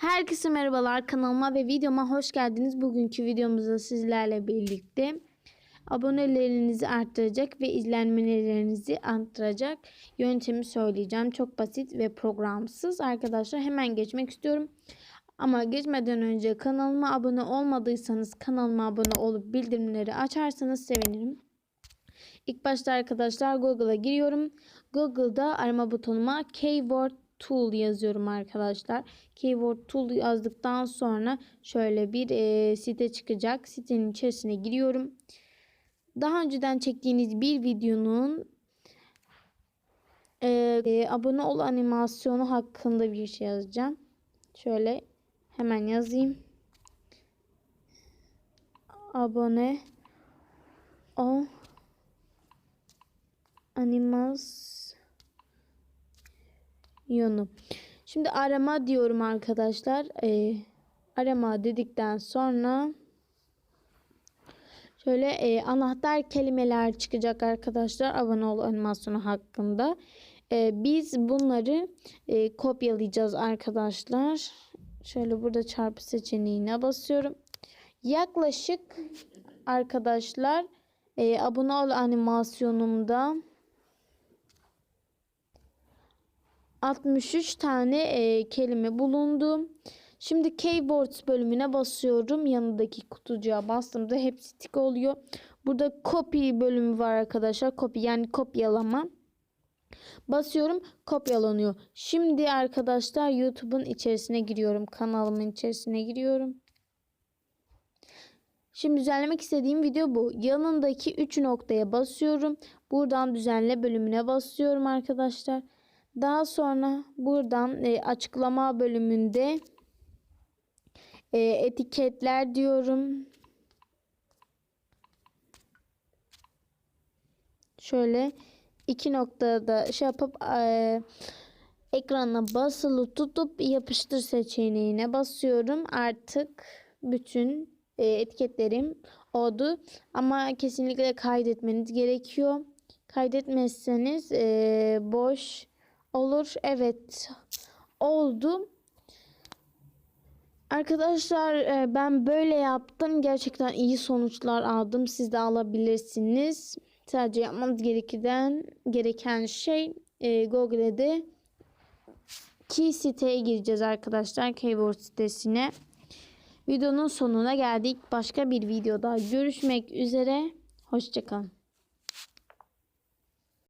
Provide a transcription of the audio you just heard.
Herkese merhabalar kanalıma ve videoma hoş geldiniz. Bugünkü videomuzda sizlerle birlikte abonelerinizi arttıracak ve izlenmelerinizi arttıracak yöntemi söyleyeceğim. Çok basit ve programsız arkadaşlar. Hemen geçmek istiyorum. Ama geçmeden önce kanalıma abone olmadıysanız kanalıma abone olup bildirimleri açarsanız sevinirim. İlk başta arkadaşlar Google'a giriyorum. Google'da arama butonuma keyword tool yazıyorum arkadaşlar. Keyword tool yazdıktan sonra şöyle bir e, site çıkacak. Sitenin içerisine giriyorum. Daha önceden çektiğiniz bir videonun e, e, abone ol animasyonu hakkında bir şey yazacağım. Şöyle hemen yazayım. Abone ol animasyonu. Şimdi arama diyorum arkadaşlar. Ee, arama dedikten sonra şöyle e, anahtar kelimeler çıkacak arkadaşlar abone ol animasyonu hakkında. Ee, biz bunları e, kopyalayacağız arkadaşlar. Şöyle burada çarpı seçeneğine basıyorum. Yaklaşık arkadaşlar e, abone ol animasyonumda 63 tane e, kelime bulundu. Şimdi keywords bölümüne basıyorum. Yanındaki kutucuğa bastığımda hepsi tik oluyor. Burada copy bölümü var arkadaşlar. Copy yani kopyalama. Basıyorum kopyalanıyor. Şimdi arkadaşlar YouTube'un içerisine giriyorum. Kanalımın içerisine giriyorum. Şimdi düzenlemek istediğim video bu. Yanındaki 3 noktaya basıyorum. Buradan düzenle bölümüne basıyorum arkadaşlar. Daha sonra buradan e, açıklama bölümünde e, etiketler diyorum. Şöyle iki noktada şey yapıp e, ekrana basılı tutup yapıştır seçeneğine basıyorum. Artık bütün e, etiketlerim oldu. Ama kesinlikle kaydetmeniz gerekiyor. Kaydetmezseniz e, boş olur. Evet oldu. Arkadaşlar e, ben böyle yaptım. Gerçekten iyi sonuçlar aldım. Siz de alabilirsiniz. Sadece yapmanız gereken gereken şey e, Google'de ki siteye gireceğiz arkadaşlar. Keyword sitesine. Videonun sonuna geldik. Başka bir videoda görüşmek üzere. Hoşçakalın.